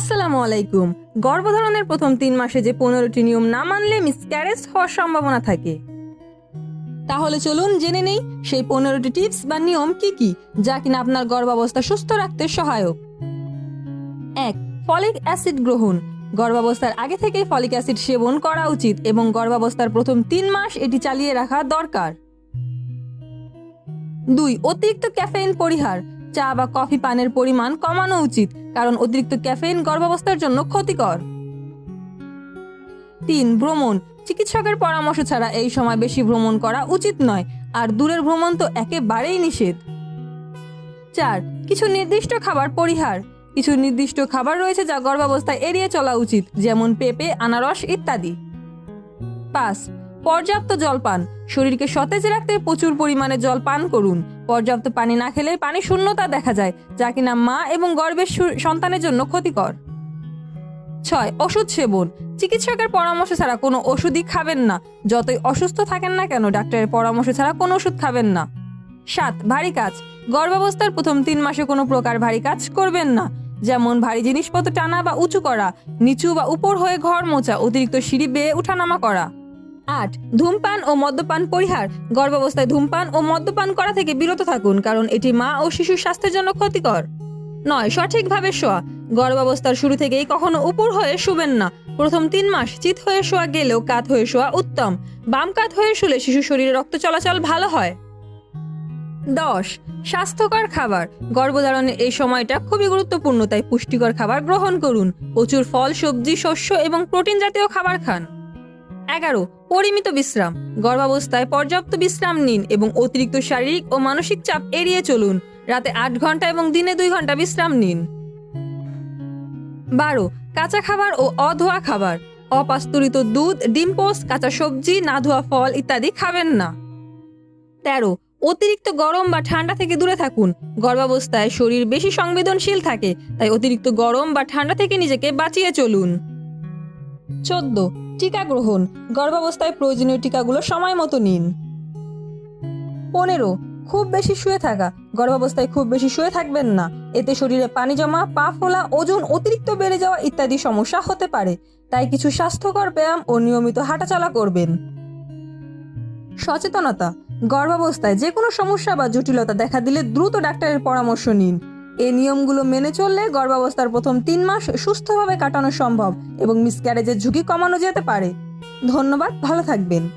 আসসালামু আলাইকুম। গর্ভধারণের প্রথম তিন মাসে যে পনেরোটি নিয়ম না মানলে মিসক্যারেজ হওয়ার সম্ভাবনা থাকে। তাহলে চলুন জেনে নেই সেই পনেরোটি টিপস বা নিয়ম কি কি, যা কিনা আপনার গর্ভাবস্থা সুস্থ রাখতে সহায়ক। এক, ফলিক অ্যাসিড গ্রহণ। গর্ভাবস্থার আগে থেকে ফলিক অ্যাসিড সেবন করা উচিত এবং গর্ভাবস্থার প্রথম তিন মাস এটি চালিয়ে রাখা দরকার। দুই, অতিরিক্ত ক্যাফেইন পরিহার। চা বা কফি পানের পরিমাণ কমানো উচিত, কারণ অতিরিক্ত ক্যাফেইন গর্ভাবস্থার জন্য ক্ষতিকর। তিন, ভ্রমণ। চিকিৎসকের পরামর্শ ছাড়া এই সময় বেশি ভ্রমণ করা উচিত নয়, আর দূরের ভ্রমণ তো একেবারেই নিষেধ। চার, কিছু নির্দিষ্ট খাবার পরিহার। কিছু নির্দিষ্ট খাবার রয়েছে যা গর্ভাবস্থায় এড়িয়ে চলা উচিত, যেমন পেঁপে, আনারস ইত্যাদি। পাঁচ পর্যাপ্ত জল পান। শরীরকে সতেজ রাখতে প্রচুর পরিমাণে জল পান করুন। পর্যাপ্ত পানি না খেলে পানি শূন্যতা দেখা যায়, যা কিনা মা এবং গর্ভের সন্তানের জন্য ক্ষতিকর। ছয়, ওষুধ সেবন। চিকিৎসকের পরামর্শ ছাড়া কোনো ওষুধই খাবেন না। যতই অসুস্থ থাকেন না কেন, ডাক্তারের পরামর্শ ছাড়া কোনো ওষুধ খাবেন না। সাত, ভারী কাজ। গর্ভাবস্থার প্রথম তিন মাসে কোনো প্রকার ভারী কাজ করবেন না। যেমন ভারী জিনিসপত্র টানা বা উঁচু করা, নিচু বা উপর হয়ে ঘর মোচা অতিরিক্ত সিঁড়ি বেয়ে উঠানামা করা। আট, ধূমপান ও মদ্যপান পরিহার। গর্ভাবস্থায় ধূমপান ও মদ্যপান করা থেকে বিরত থাকুন, কারণ এটি মা ও শিশুর স্বাস্থ্যের জন্য ক্ষতিকর। নয়, সঠিকভাবে শোয়া। গর্ভাবস্থার শুরু থেকেই কখনো উপর হয়ে শুবেন না। প্রথম তিন মাস চিত হয়ে শোয়া গেলেও কাত হয়ে শোয়া উত্তম। বাম কাত হয়ে শুলে শিশু শরীরে রক্ত চলাচল ভালো হয়। দশ, স্বাস্থ্যকর খাবার। গর্ভধারণের এই সময়টা খুবই গুরুত্বপূর্ণ, তাই পুষ্টিকর খাবার গ্রহণ করুন। প্রচুর ফল, সবজি, শস্য এবং প্রোটিন জাতীয় খাবার খান। এগারো, পরিমিত বিশ্রাম। গর্ভাবস্থায় পর্যাপ্ত বিশ্রাম নিন এবং অতিরিক্ত শারীরিক ও মানসিক চাপ এড়িয়ে চলুন। রাতে আট ঘণ্টা এবং দিনে দুই ঘণ্টা বিশ্রাম নিন। বারো, কাঁচা খাবার ও অধোয়া খাবার। অপাস্তুরিত দুধ, ডিম পোস্ট কাঁচা সবজি না ধোয়া ফল ইত্যাদি খাবেন না। তেরো, অতিরিক্ত গরম বা ঠান্ডা থেকে দূরে থাকুন। গর্ভাবস্থায় শরীর বেশি সংবেদনশীল থাকে, তাই অতিরিক্ত গরম বা ঠান্ডা থেকে নিজেকে বাঁচিয়ে চলুন। চোদ্দ টিকা গ্রহণ। গর্ভাবস্থায় প্রয়োজনীয় টিকাগুলো সময় মতো নিন। পনেরো, খুব বেশি শুয়ে থাকা। গর্ভাবস্থায় খুব বেশি শুয়ে থাকবেন না। এতে শরীরে পানি জমা, পা ফোলা, ওজন অতিরিক্ত বেড়ে যাওয়া ইত্যাদি সমস্যা হতে পারে। তাই কিছু স্বাস্থ্যকর ব্যায়াম ও নিয়মিত হাঁটাচলা করবেন। সচেতনতা। গর্ভাবস্থায় যে কোনো সমস্যা বা জটিলতা দেখা দিলে দ্রুত ডাক্তারের পরামর্শ নিন। এই নিয়মগুলো মেনে চললে গর্ভাবস্থার প্রথম তিন মাস সুস্থভাবে কাটানো সম্ভব এবং মিসক্যারেজের ঝুঁকি কমানো যেতে পারে। ধন্যবাদ, ভালো থাকবেন।